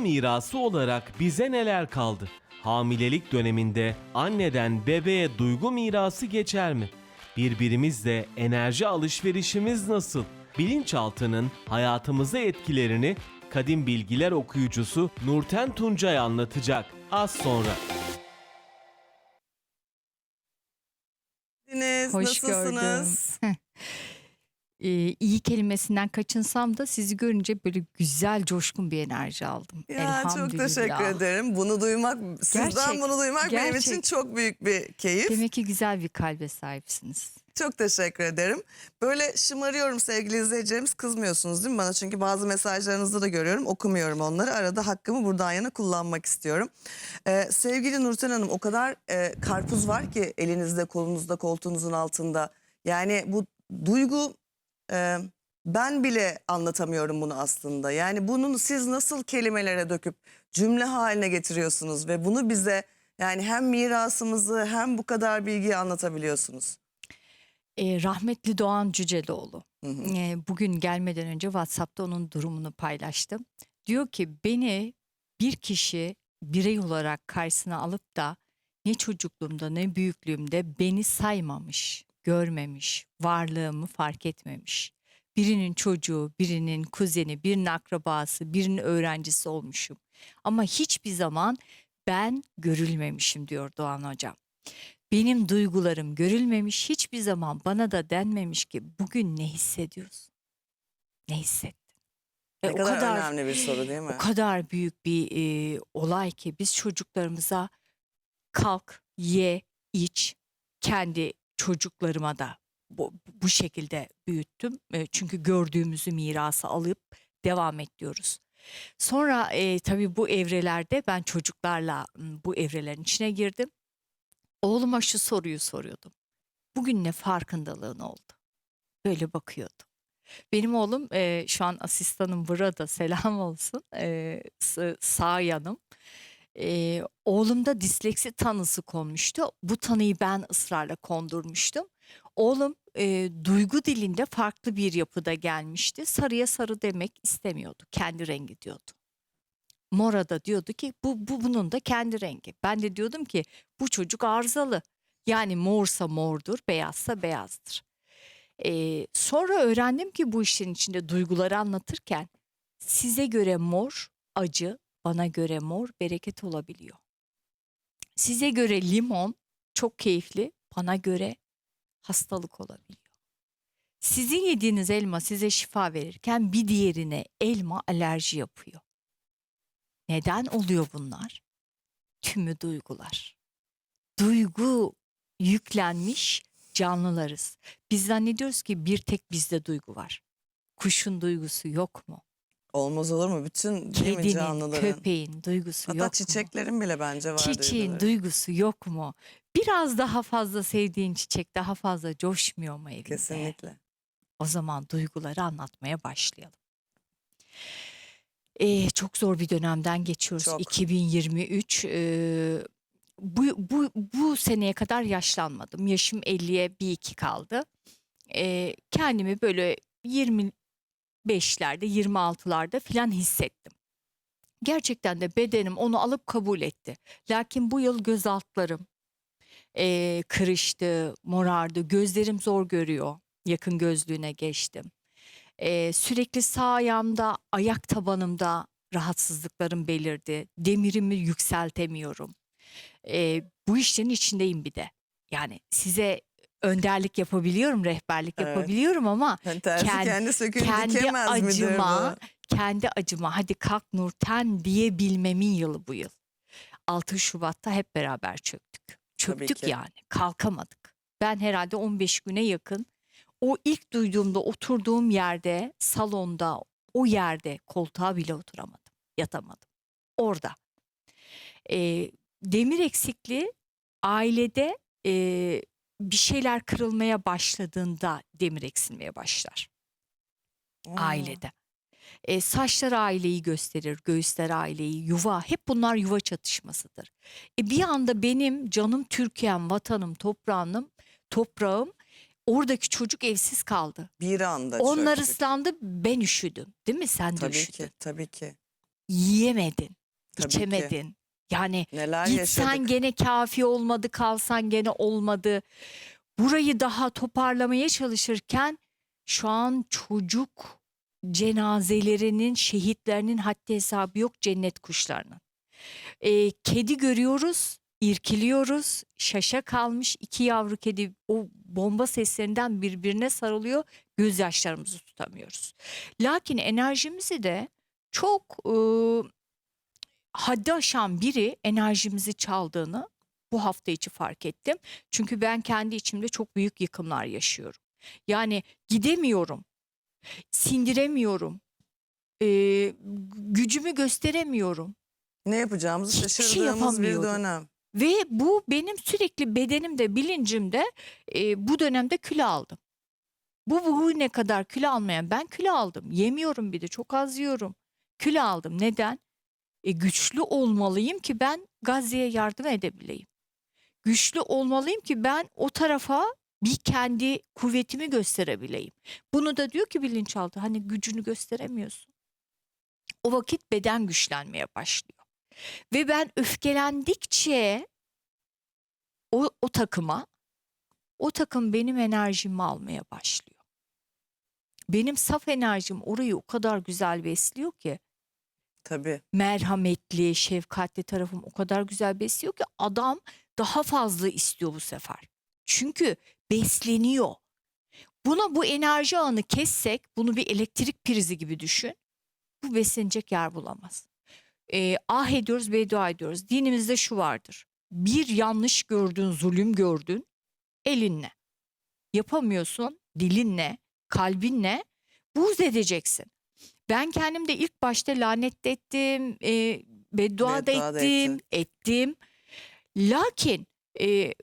Mirası olarak bize neler kaldı? Hamilelik döneminde anneden bebeğe duygu mirası geçer mi? Birbirimizle enerji alışverişimiz nasıl? Bilinçaltının hayatımıza etkilerini kadim bilgiler okuyucusu Nurten Tuncay anlatacak az sonra. Hoş Nasılsınız? gördüm. Ee, iyi kelimesinden kaçınsam da sizi görünce böyle güzel coşkun bir enerji aldım. Ya çok teşekkür ederim. Bunu duymak, sizden Gerçek, bunu duymak benim gerçek. için çok büyük bir keyif. Demek ki güzel bir kalbe sahipsiniz. Çok teşekkür ederim. Böyle şımarıyorum sevgili izleyicilerimiz. Kızmıyorsunuz değil mi bana? Çünkü bazı mesajlarınızı da görüyorum. Okumuyorum onları. Arada hakkımı buradan yana kullanmak istiyorum. Ee, sevgili Nurten Hanım o kadar e, karpuz var ki elinizde, kolunuzda, koltuğunuzun altında. Yani bu duygu e, ben bile anlatamıyorum bunu aslında. Yani bunun siz nasıl kelimelere döküp cümle haline getiriyorsunuz ve bunu bize yani hem mirasımızı hem bu kadar bilgiyi anlatabiliyorsunuz. Ee, rahmetli Doğan Cüceloğlu. Hı hı. Ee, bugün gelmeden önce WhatsApp'ta onun durumunu paylaştım. Diyor ki beni bir kişi birey olarak karşısına alıp da ne çocukluğumda ne büyüklüğümde beni saymamış, görmemiş, varlığımı fark etmemiş. Birinin çocuğu, birinin kuzeni, birinin akrabası, birinin öğrencisi olmuşum. Ama hiçbir zaman ben görülmemişim diyor Doğan Hocam. Benim duygularım görülmemiş, hiçbir zaman bana da denmemiş ki bugün ne hissediyorsun? Ne hissettin? E, Ne o kadar, kadar önemli bir soru değil mi? o kadar büyük bir e, olay ki biz çocuklarımıza kalk, ye, iç, kendi çocuklarıma da bu, bu şekilde büyüttüm. Çünkü gördüğümüzü mirası alıp devam ediyoruz. Sonra e, tabii bu evrelerde ben çocuklarla bu evrelerin içine girdim. Oğluma şu soruyu soruyordum. Bugün ne farkındalığın oldu? Böyle bakıyordu. Benim oğlum e, şu an asistanım burada selam olsun e, sağ yanım. E, oğlumda disleksi tanısı konmuştu. Bu tanıyı ben ısrarla kondurmuştum. Oğlum e, duygu dilinde farklı bir yapıda gelmişti. Sarıya sarı demek istemiyordu. Kendi rengi diyordu. Mora da diyordu ki bu, bu bunun da kendi rengi. Ben de diyordum ki bu çocuk arızalı. Yani morsa mordur, beyazsa beyazdır. Ee, sonra öğrendim ki bu işin içinde duyguları anlatırken size göre mor acı, bana göre mor bereket olabiliyor. Size göre limon çok keyifli, bana göre hastalık olabiliyor. Sizin yediğiniz elma size şifa verirken bir diğerine elma alerji yapıyor. Neden oluyor bunlar? Tümü duygular. Duygu yüklenmiş canlılarız. Biz zannediyoruz ki bir tek bizde duygu var. Kuşun duygusu yok mu? Olmaz olur mu? Bütün değil mi Kedinin, canlıların? köpeğin duygusu Hatta yok mu? çiçeklerin bile bence var. Çiçeğin duyguları. duygusu yok mu? Biraz daha fazla sevdiğin çiçek daha fazla coşmuyor mu evinde? Kesinlikle. O zaman duyguları anlatmaya başlayalım. Ee, çok zor bir dönemden geçiyoruz. Çok. 2023. ee, bu, bu, bu seneye kadar yaşlanmadım. Yaşım 50'ye bir iki kaldı. Ee, kendimi böyle 25'lerde 26'larda falan hissettim. Gerçekten de bedenim onu alıp kabul etti. Lakin bu yıl göz altlarım ee, kırıştı, morardı. Gözlerim zor görüyor. Yakın gözlüğüne geçtim. Ee, sürekli sağ ayağımda, ayak tabanımda rahatsızlıklarım belirdi. Demirimi yükseltemiyorum. Ee, bu işlerin içindeyim bir de. Yani size önderlik yapabiliyorum, rehberlik Evet. yapabiliyorum ama tersi Kend- kendi söküğünü kendi dikemez midir acıma, bu? kendi acıma hadi kalk Nurten diyebilmemin yılı bu yıl. 6 Şubat'ta hep beraber çöktük. Tabii Çöktük ki. yani kalkamadık. Ben herhalde 15 güne yakın o ilk duyduğumda oturduğum yerde salonda o yerde koltuğa bile oturamadım. Yatamadım. Orada. Ee, demir eksikliği ailede e, bir şeyler kırılmaya başladığında demir eksilmeye başlar Aa, ailede. E, saçlar aileyi gösterir, göğüsler aileyi, yuva hep bunlar yuva çatışmasıdır. E, bir anda benim canım Türkiye'm, vatanım, toprağım, toprağım oradaki çocuk evsiz kaldı. Bir anda Onlar çöktük. ıslandı, ben üşüdüm. Değil mi? Sen de Tabii üşüdün. ki, tabii ki. yiyemedin, Tabii ki. içemedin. Yani Neler gitsen yaşadık. gene kafi olmadı, kalsan gene olmadı. Burayı daha toparlamaya çalışırken şu an çocuk cenazelerinin, şehitlerinin haddi hesabı yok cennet kuşlarının. Ee, kedi görüyoruz, irkiliyoruz. Şaşa kalmış iki yavru kedi o bomba seslerinden birbirine sarılıyor. Gözyaşlarımızı tutamıyoruz. Lakin enerjimizi de çok e, haddi aşan biri enerjimizi çaldığını bu hafta içi fark ettim. Çünkü ben kendi içimde çok büyük yıkımlar yaşıyorum. Yani gidemiyorum, sindiremiyorum, e, gücümü gösteremiyorum. Ne yapacağımızı Hiçbir şey şaşırdığımız bir yapamıyordum. dönem. Ve bu benim sürekli bedenimde, bilincimde e, bu dönemde kilo aldım. Bu bugüne kadar kilo almayan ben kilo aldım. Yemiyorum bir de çok az yiyorum. Kilo aldım. Neden? E, güçlü olmalıyım ki ben Gazze'ye yardım edebileyim. Güçlü olmalıyım ki ben o tarafa bir kendi kuvvetimi gösterebileyim. Bunu da diyor ki bilinçaltı hani gücünü gösteremiyorsun. O vakit beden güçlenmeye başlıyor. Ve ben öfkelendikçe o, o takıma o takım benim enerjimi almaya başlıyor. Benim saf enerjim orayı o kadar güzel besliyor ki Tabii. merhametli, şefkatli tarafım o kadar güzel besliyor ki adam daha fazla istiyor bu sefer. Çünkü besleniyor. Buna bu enerji ağını kessek, bunu bir elektrik prizi gibi düşün. Bu beslenecek yer bulamaz. Ee, ah ediyoruz, beddua ediyoruz. Dinimizde şu vardır. Bir yanlış gördün, zulüm gördün, elinle. Yapamıyorsun, dilinle, kalbinle buğz edeceksin. Ben kendimde ilk başta lanet de ettim, e, beddua, Beddua da ettim, ettim. Lakin e,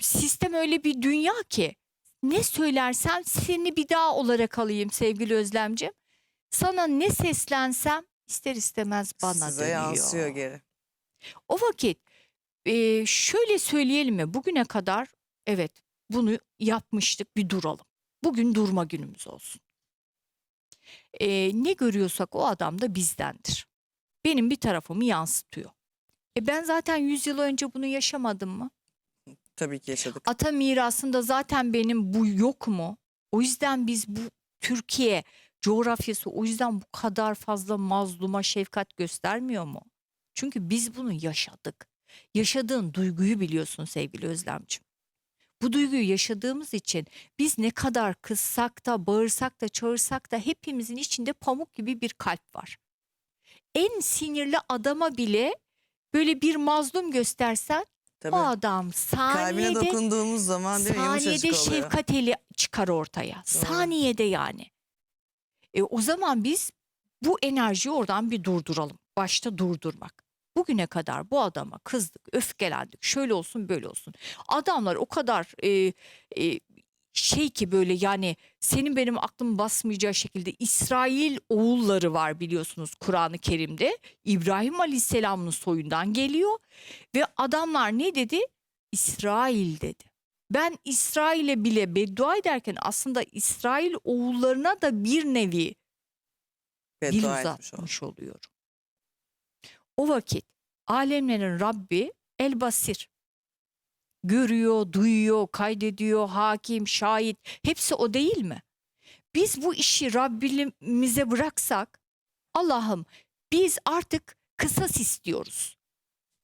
sistem öyle bir dünya ki ne söylersem seni bir daha olarak alayım sevgili Özlemciğim. Sana ne seslensem ister istemez bana Size dönüyor. yansıyor geri. O vakit e, şöyle söyleyelim mi bugüne kadar evet bunu yapmıştık bir duralım. Bugün durma günümüz olsun. E, ne görüyorsak o adam da bizdendir. Benim bir tarafımı yansıtıyor. E ben zaten 100 yıl önce bunu yaşamadım mı? Tabii ki yaşadık. Ata mirasında zaten benim bu yok mu? O yüzden biz bu Türkiye coğrafyası o yüzden bu kadar fazla mazluma şefkat göstermiyor mu? Çünkü biz bunu yaşadık. Yaşadığın duyguyu biliyorsun sevgili Özlemciğim. Bu duyguyu yaşadığımız için biz ne kadar kızsak da bağırsak da çağırsak da hepimizin içinde pamuk gibi bir kalp var. En sinirli adama bile böyle bir mazlum göstersen Tabii. o adam Kalbine saniyede dokunduğumuz zaman değil mi saniyede oluyor. şefkat eli çıkar ortaya. Saniyede yani. E, o zaman biz bu enerjiyi oradan bir durduralım. Başta durdurmak. Bugüne kadar bu adama kızdık, öfkelendik. Şöyle olsun, böyle olsun. Adamlar o kadar e, e, şey ki böyle yani senin benim aklım basmayacağı şekilde İsrail oğulları var biliyorsunuz Kur'an-ı Kerim'de. İbrahim Aleyhisselam'ın soyundan geliyor ve adamlar ne dedi? İsrail dedi. Ben İsrail'e bile beddua ederken aslında İsrail oğullarına da bir nevi dil uzatmış oluyorum. O vakit alemlerin Rabbi El Basir. Görüyor, duyuyor, kaydediyor, hakim, şahit. Hepsi o değil mi? Biz bu işi Rabbimize bıraksak Allah'ım biz artık kısas istiyoruz.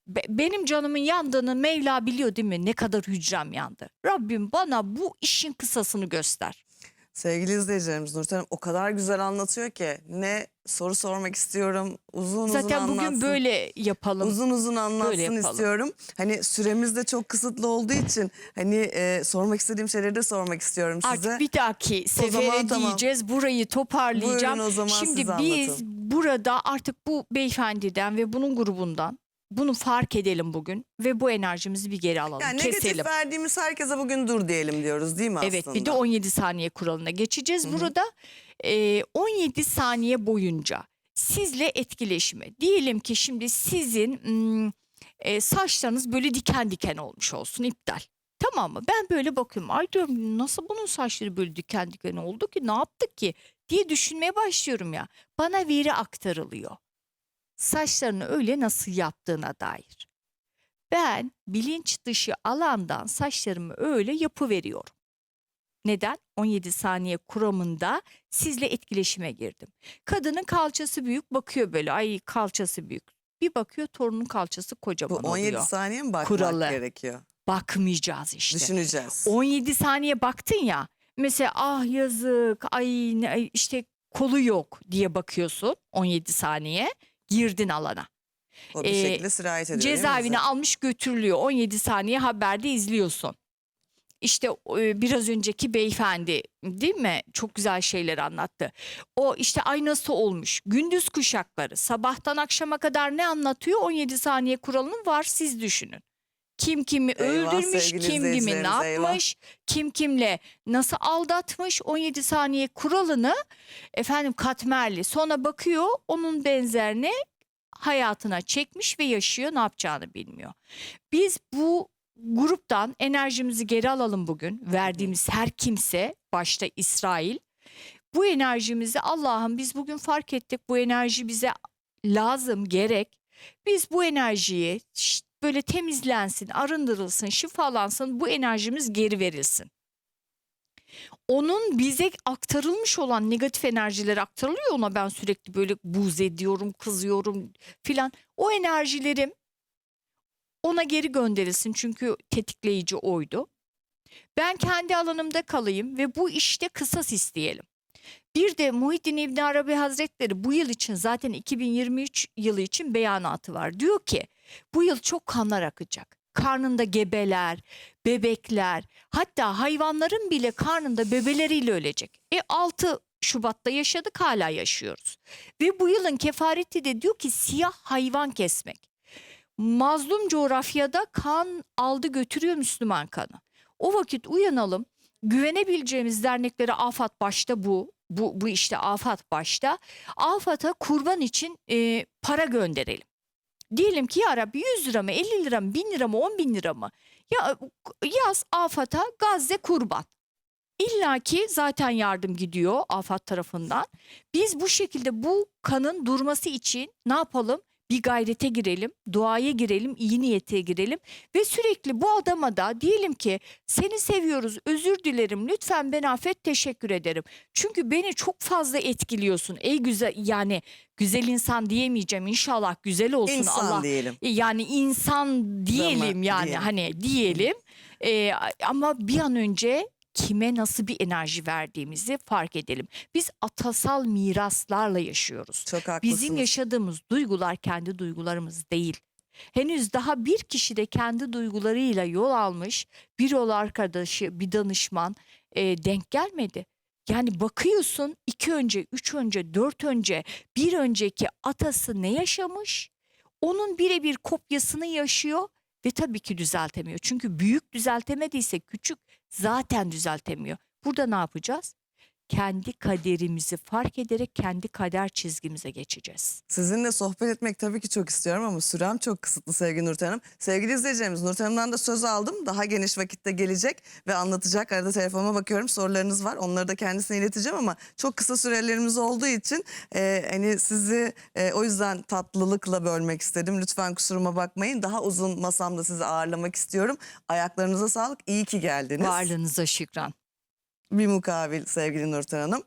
Be- benim canımın yandığını Mevla biliyor değil mi? Ne kadar hücrem yandı. Rabbim bana bu işin kısasını göster. Sevgili izleyicilerimiz Nurten o kadar güzel anlatıyor ki ne soru sormak istiyorum uzun uzun Zaten bugün anlatsın. böyle yapalım. Uzun uzun anlatsın istiyorum. Hani süremiz de çok kısıtlı olduğu için hani e, sormak istediğim şeyleri de sormak istiyorum size. Artık bir dahaki sefere zaman tamam. diyeceğiz. Burayı toparlayacağım. Buyurun o zaman Şimdi biz anlatın. burada artık bu beyefendiden ve bunun grubundan bunu fark edelim bugün ve bu enerjimizi bir geri alalım. yani negatif keselim. verdiğimiz herkese bugün dur diyelim diyoruz değil mi Evet aslında? bir de 17 saniye kuralına geçeceğiz. Hı hı. Burada e, 17 saniye boyunca sizle etkileşime. Diyelim ki şimdi sizin hmm, e, saçlarınız böyle diken diken olmuş olsun iptal. Tamam mı? Ben böyle bakıyorum. Ay diyorum nasıl bunun saçları böyle diken diken oldu ki ne yaptık ki diye düşünmeye başlıyorum ya. Bana veri aktarılıyor. Saçlarını öyle nasıl yaptığına dair. Ben bilinç dışı alandan saçlarımı öyle yapıveriyorum. Neden? 17 saniye kuramında sizle etkileşime girdim. Kadının kalçası büyük bakıyor böyle ay kalçası büyük. Bir bakıyor torunun kalçası Bu kocaman 17 oluyor. saniye mi bakmak Kuralı. gerekiyor? Bakmayacağız işte. Düşüneceğiz. 17 saniye baktın ya. Mesela ah yazık ay, ne- ay işte kolu yok diye bakıyorsun 17 saniye girdin alana. o bir Ee, şekilde sirayet ediyor Cezaevine almış götürülüyor 17 saniye haberde izliyorsun. İşte e, biraz önceki beyefendi değil mi? Çok güzel şeyler anlattı. O işte ay nasıl olmuş? Gündüz kuşakları sabahtan akşama kadar ne anlatıyor? 17 saniye kuralının var siz düşünün. Kim kimi Eyvah öldürmüş, sevgili kim kimi ne izleyicilerimiz, eyvah. yapmış, kim kimle nasıl aldatmış 17 saniye kuralını efendim katmerli. Sonra bakıyor onun benzerini hayatına çekmiş ve yaşıyor ne yapacağını bilmiyor. Biz bu gruptan enerjimizi geri alalım bugün. Verdiğimiz her kimse başta İsrail bu enerjimizi Allah'ım biz bugün fark ettik bu enerji bize lazım gerek. Biz bu enerjiyi şşt, böyle temizlensin, arındırılsın, şifalansın bu enerjimiz geri verilsin. Onun bize aktarılmış olan negatif enerjiler aktarılıyor ona ben sürekli böyle buz ediyorum, kızıyorum filan. O enerjilerim ona geri gönderilsin çünkü tetikleyici oydu. Ben kendi alanımda kalayım ve bu işte kısas isteyelim. Bir de Muhyiddin İbn Arabi Hazretleri bu yıl için zaten 2023 yılı için beyanatı var. Diyor ki bu yıl çok kanlar akacak. Karnında gebeler, bebekler hatta hayvanların bile karnında bebeleriyle ölecek. E 6 Şubat'ta yaşadık hala yaşıyoruz. Ve bu yılın kefareti de diyor ki siyah hayvan kesmek. Mazlum coğrafyada kan aldı götürüyor Müslüman kanı. O vakit uyanalım. Güvenebileceğimiz derneklere afat başta bu. Bu, bu işte afat başta. Afata kurban için e, para gönderelim. Diyelim ki ya Rabbi 100 lira mı 50 lira mı 1000 lira mı 10 bin lira mı? Ya yaz afata Gazze kurban. İlla ki zaten yardım gidiyor afat tarafından. Biz bu şekilde bu kanın durması için ne yapalım? Bir gayrete girelim, duaya girelim, iyi niyete girelim ve sürekli bu adama da diyelim ki seni seviyoruz, özür dilerim, lütfen beni affet, teşekkür ederim. Çünkü beni çok fazla etkiliyorsun. Ey güzel yani güzel insan diyemeyeceğim inşallah güzel olsun İnsan Allah. diyelim. Yani insan diyelim Zaman yani diyelim. hani diyelim Ee, ama bir an önce kime nasıl bir enerji verdiğimizi fark edelim. Biz atasal miraslarla yaşıyoruz. Çok haklısınız. Bizim yaşadığımız duygular kendi duygularımız değil. Henüz daha bir kişi de kendi duygularıyla yol almış bir yol arkadaşı, bir danışman e, denk gelmedi. Yani bakıyorsun iki önce, üç önce, dört önce, bir önceki atası ne yaşamış? Onun birebir kopyasını yaşıyor ve tabii ki düzeltemiyor. Çünkü büyük düzeltemediyse küçük zaten düzeltemiyor. Burada ne yapacağız? Kendi kaderimizi fark ederek kendi kader çizgimize geçeceğiz. Sizinle sohbet etmek tabii ki çok istiyorum ama sürem çok kısıtlı sevgili Nurten Hanım. Sevgili izleyicilerimiz Nurten Hanım'dan da söz aldım. Daha geniş vakitte gelecek ve anlatacak. Arada telefonuma bakıyorum sorularınız var. Onları da kendisine ileteceğim ama çok kısa sürelerimiz olduğu için e, hani sizi e, o yüzden tatlılıkla bölmek istedim. Lütfen kusuruma bakmayın. Daha uzun masamda sizi ağırlamak istiyorum. Ayaklarınıza sağlık. İyi ki geldiniz. Varlığınıza şükran. Bir mukabil sevgili Nurten Hanım.